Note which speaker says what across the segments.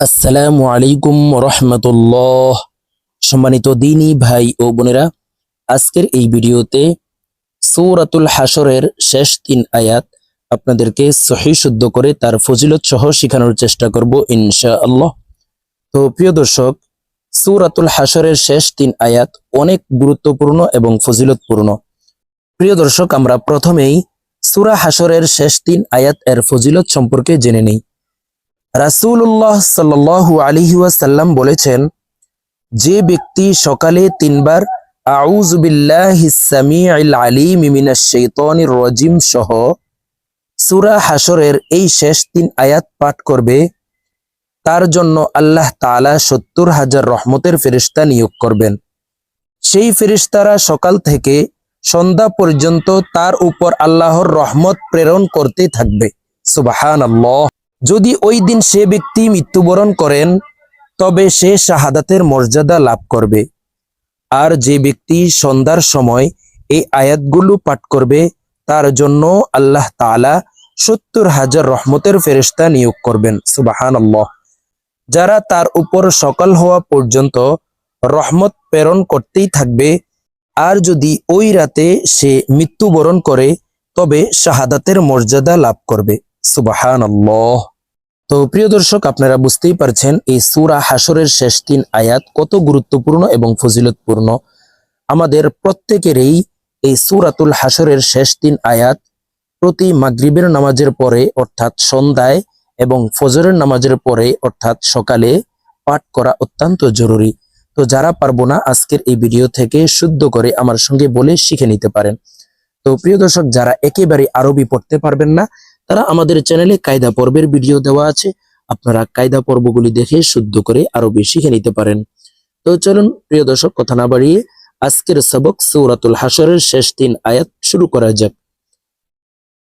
Speaker 1: আসসালামু আলাইকুম রহমতুল্লাহ। সম্মানিত দিনী ভাই ও বোনেরা, আজকের এই ভিডিওতে সৌরাতুল হাসরের শেষ তিন আয়াত আপনাদেরকে সহি শুদ্ধ করে তার ফজিলত সহ শেখানোর চেষ্টা করব ইনশা আল্লাহ তো প্রিয় দর্শক, সৌরাতুল হাসরের শেষ তিন আয়াত অনেক গুরুত্বপূর্ণ এবং ফজিলতপূর্ণ। প্রিয় দর্শক, আমরা প্রথমেই সুরা হাসরের শেষ তিন আয়াত এর ফজিলত সম্পর্কে জেনে নেই। রাসূলুল্লাহ সাল্লাল্লাহু আলাইহি ওয়াসাল্লাম বলেছেন, যে ব্যক্তি সকালে তিনবার শাইতানির সহ সূরা হাসরের এই শেষ তিন আয়াত পাঠ করবে, তার জন্য আল্লাহ তাআলা সত্তর হাজার রহমতের ফেরেশতা নিয়োগ করবেন। সেই ফেরেশতারা সকাল থেকে সন্ধ্যা পর্যন্ত তার উপর আল্লাহর রহমত প্রেরণ করতে থাকবে। সুবহানাল্লাহ। যদি ওই দিন সে ব্যক্তি মৃত্যুবরণ করেন, তবে সে শাহাদাতের মর্যাদা লাভ করবে। আর যে ব্যক্তি সন্ধ্যার সময় এই আয়াতগুলো পাঠ করবে, তার জন্য আল্লাহ তাআলা সত্তর হাজার রহমতের ফেরেশতা নিয়োগ করবেন। সুবাহান যারা তার উপর সকাল হওয়া পর্যন্ত রহমত প্রেরণ করতেই থাকবে, আর যদি ওই রাতে সে মৃত্যুবরণ করে, তবে শাহাদাতের মর্যাদা লাভ করবে। তো প্রিয় দর্শক, আপনারা বুঝতেই পারছেন, এই সূরা হাসরের শেষ তিন আয়াত কত গুরুত্বপূর্ণ এবং ফজিলতপূর্ণ। আমাদের প্রত্যেকেরই এই সূরাতুল হাসরের শেষ তিন আয়াত প্রতি মাগরিবের নামাজের পরে, অর্থাৎ সন্ধ্যায়, এবং ফজরের নামাজের পরে, অর্থাৎ সকালে পাঠ করা অত্যন্ত জরুরি। তো যারা পারব না আজকের এই ভিডিও থেকে শুদ্ধ করে আমার সঙ্গে বলে শিখে নিতে পারেন। তো প্রিয় দর্শক, যারা একেবারে আরবি পড়তে পারবেন না তারা আমাদের চ্যানেলে কায়দা পর্বের ভিডিও দেওয়া আছে আপনারা কায়দা পর্বগুলি দেখে শুদ্ধ করে আরবি শিখে নিতে পারেন তো চলুন প্রিয় দর্শক কথা না বাড়িয়ে আজকের সবক সূরাতুল হাসরের শেষ তিন আয়াত শুরু করা যাক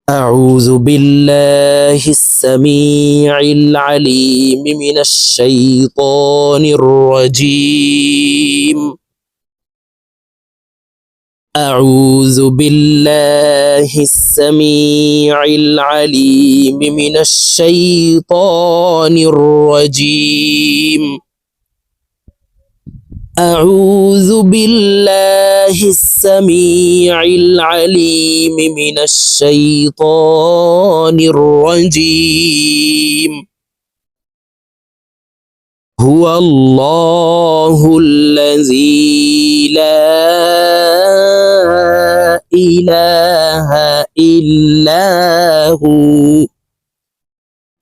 Speaker 1: أعوذ بالله السميع العليم من الشيطان الرجيم أعوذ بالله السميع العليم من الشيطان الرجيم. أعوذ بالله السميع العليم من الشيطان الرجيم. هو الله الذي لا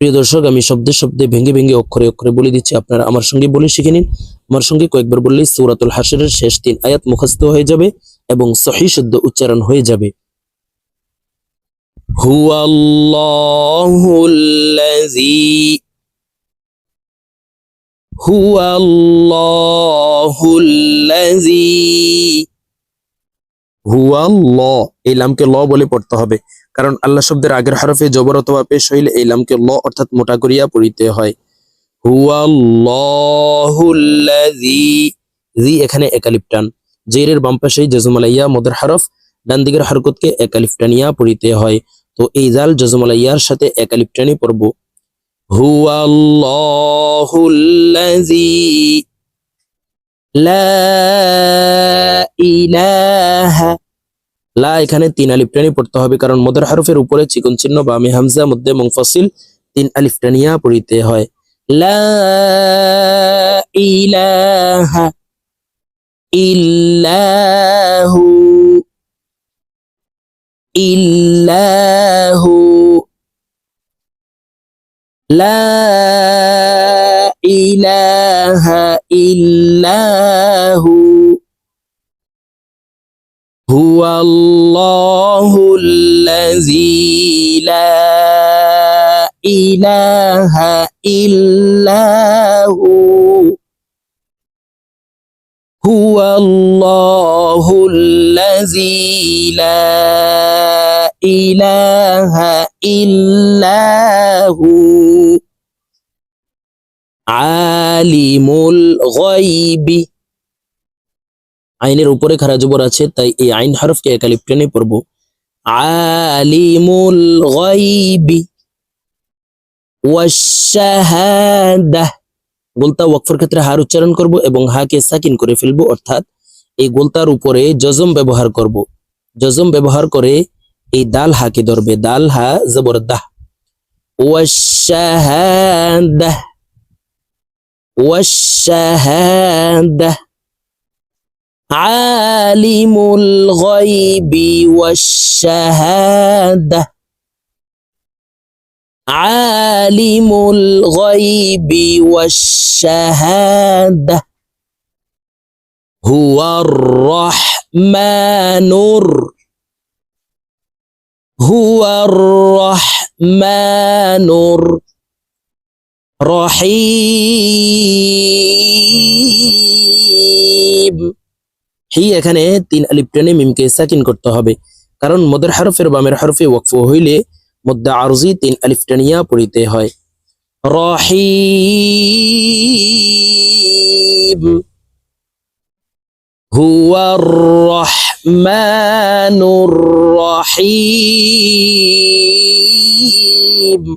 Speaker 1: প্রিয় দর্শক, আমি শব্দে শব্দে ভেঙে ভেঙে অক্ষরে অক্ষরে বলে দিচ্ছি, আপনারা আমার সঙ্গে বলে শিখে নিন। আমার সঙ্গে কয়েকবার বললেই সূরাতুল হাসরের শেষ তিন আয়াত মুখস্থ হয়ে যাবে এবং সহি শুদ্ধ উচ্চারণ হয়ে যাবে। হুয়াল্লাহুল্লাযী হুয়াল্লাহুল্লাযী হুয়াল্লাহ, এই লামকে ল বলে পড়তে হবে। কারণ আল্লাহ শব্দের আগের হরফে জবর অথবা পেশ হইলে এই লামকে ল অর্থাৎ মোটা করিয়া পড়িতে হয়। হুয়াল্লাহুল্লাযী, জি এখানে বাম জজমালাইয়া, মদের পড়িতে হয়। তো এই জাল সাথে লা এখানে তিন আলিফ টানি পড়তে হবে, কারণ মদের হরফের উপরে চিকন চিহ্ন বা আমি হামজা, মধ্যে মুনফাসিল, তিন আলিফ টানিয়া পড়িতে হয়। লা ইলাহা ইল্লাহু লা إله إلا هو. هو الله الذي لا إله إلا هو. هو الله الذي لا إله إلا هو. আলিমুল গাইবি আইনের উপরে খারা জবর আছে, তাই এই আইন হরফকে একালি প্রেনে পড়ব। আলিমুল গাইবি ওয়াশাহাদাহ গোলতা ওয়াকফের ক্ষেত্রে হার উচ্চারণ করব এবং হাকে সাকিন করে ফেলব, অর্থাৎ এই গোলতার উপরে জজম ব্যবহার করব। জজম ব্যবহার করে এই দাল হাকে ধরবে, দাল হা জবর দাহ والشهادة. عالم الغيب والشهادة. عالم الغيب والشهادة. هو الرحمن هو الرحمن الرحيم রহিম। হি এখানে তিন আলিপ টেনে মিমকে সাকিন করতে হবে। কারণ মদের হরফের বামের হরফে ওয়কফ হইলে মদ্দা আরজি তিন আলিফ পড়িতে হয়। রহিম। হুয়ার রহমানুর রহিম।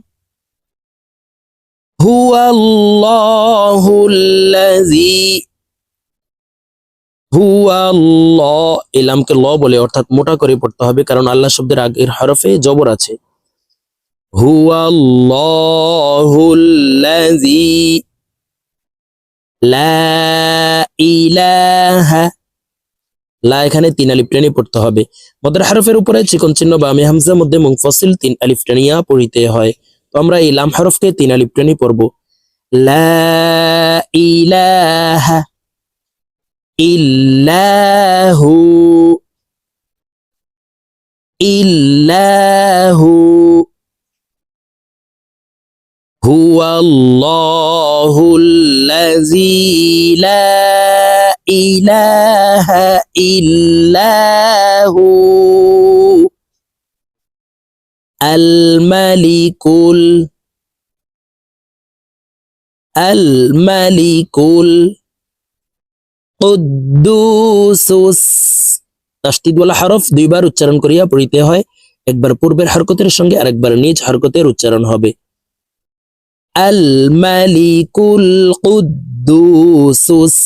Speaker 1: هو الله الذي হুয়া ল ইলামকে ল বলে অর্থাৎ মোটা করে পড়তে হবে কারণ আল্লাহ শব্দের আগের হরফে জবর আছে হুয়া আল্লাহুল্লাযী লা ইলাহা লা এখানে তিন আলিফ টেনে পড়তে হবে মদের হরফের উপরে চিকন চিহ্ন বা আমি হামজার মধ্যে মুংফসিল তিন আলিফ টেনিয়া পড়িতে হয় তো আমরা এই লাম হরফকে তিন আলিপ টেনে পড়ব। ইলাহা ইল্লাহু ইল্লাহু হুয়াল্লাহুল্লাযী লা ইলাহা ইল্লাহু إله إلا هو الملك ال- الملك ال- কুদ্দুসুস তাসদিদওয়ালা হরফ দুইবার উচ্চারণ করিয়া পড়িতে হয় একবার পূর্বের হরকতের সঙ্গে আরেকবার নিজ হরকতের উচ্চারণ হবে আল মালিকুল কুদ্দুসুস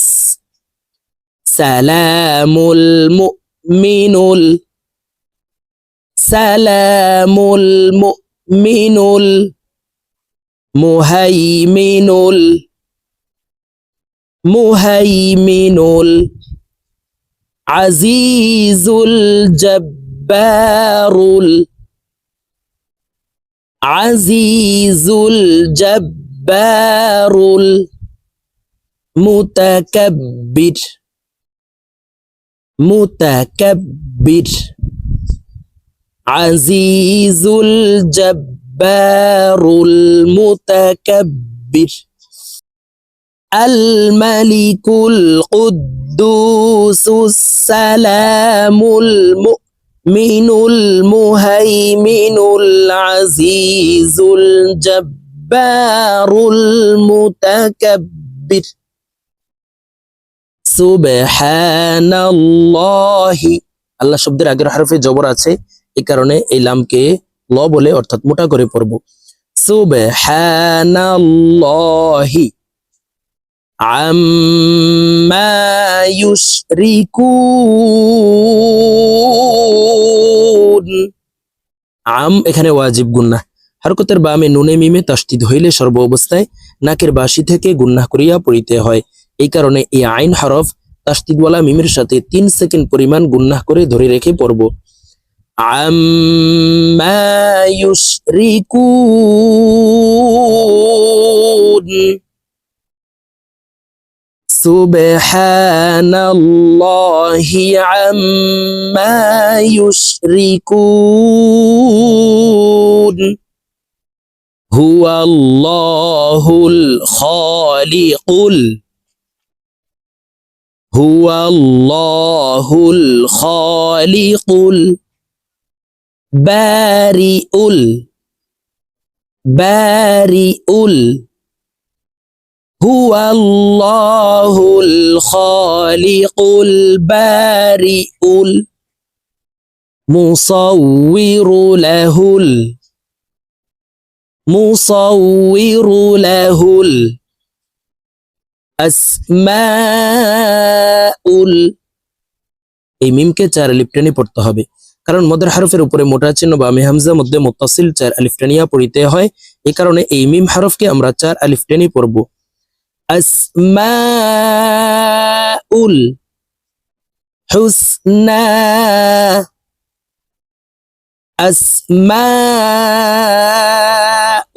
Speaker 1: সালামুল মুমিনুল سلام المؤمن المهيمن المهيمن العزيز الجبار العزيز الجبار المتكبر متكبر عزيز الجبار المتكبر الملك القدوس السلام المؤمن المهيمن العزيز الجبار المتكبر سبحان الله আল্লাহ শব্দের আগের হরফে জবর আছে এই কারণে এই লামকে ল বলে অর্থাৎ মোটা করে পড়ব। সুবহানাল্লাহি আম্মা ইউশরিকুন। আম এখানে ওয়াজিব গুন্না। হরকতের বামে নুনে মিমে তাস্তিদ হইলে সর্ব অবস্থায় নাকের বাসি থেকে গুন্না করিয়া পড়িতে হয়। এই কারণে এই আইন হরফ তাস্তিদওয়ালা মিমের সাথে তিন সেকেন্ড পরিমাণ গুন্না করে ধরে রেখে পড়ব। عما يشركون سبحان الله عما يشركون هو الله الخالق هو الله الخالق ال بارئ بارئ هو الله الخالق البارئ مصور له مصور له الأسماء ال. إيه ميم كتار لبتني بورتها بي কারণ মদের হারফের উপরে মোটা চিহ্ন বা আমি হামজা মধ্যে মোত্তাসিল চার আলিফটানিয়া পড়িতে হয় এই কারণে এই মিম হারফকে আমরা চার আলিফ টেনে পড়ব। আসমাউল হুসনা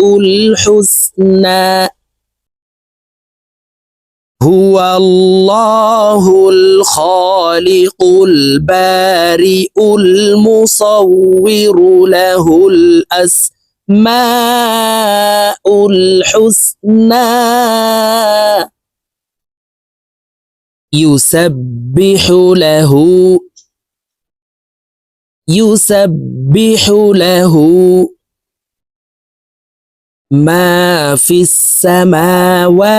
Speaker 1: আসমাউল হুসনা। هو الله الخالق البارئ المصور له الأسماء الحسنى. يسبح له يسبح له ما في السماوات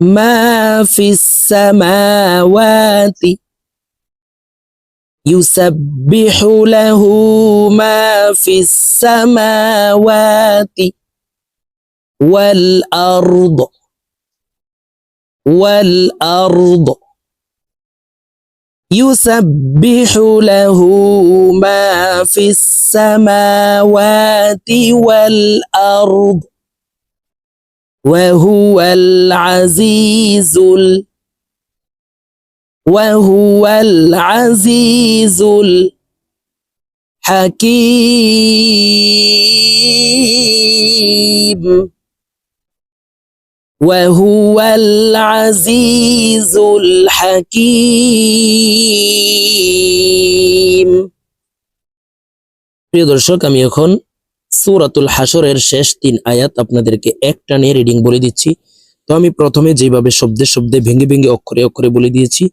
Speaker 1: ما في السماوات يسبح له ما في السماوات والأرض والأرض يسبح له ما في السماوات والأرض وهو العزيز ال وهو العزيز الحكيم وهو العزيز الحكيم প্রিয় দর্শক আমি এখন সূরাতুল হাসরের শেষ তিন আয়াত আপনাদেরকে এক টানে রিডিং বলে দিচ্ছি তো আমি প্রথমে যেভাবে শব্দে শব্দে ভেঙে ভেঙে অক্ষরে অক্ষরে বলে দিয়েছি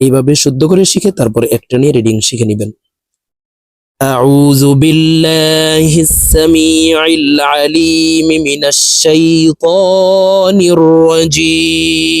Speaker 1: এইভাবে শুদ্ধ করে শিখে তারপরে এক টানে রিডিং শিখে নেবেন أعوذ بالله السميع العليم من الشيطان الرجيم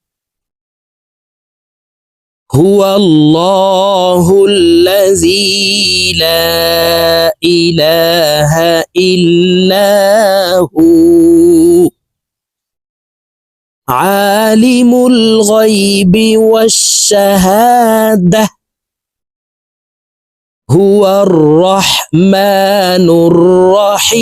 Speaker 1: هو الله الذي لا إله إلا هو. عالم الغيب والشهادة. هو الرحمن الرحيم.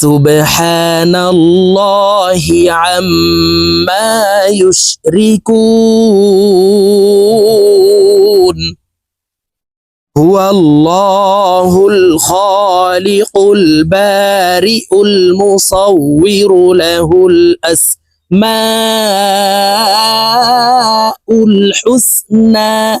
Speaker 1: سبحان الله عما يشركون. هو الله الخالق البارئ المصور له الأسماء الحسنى.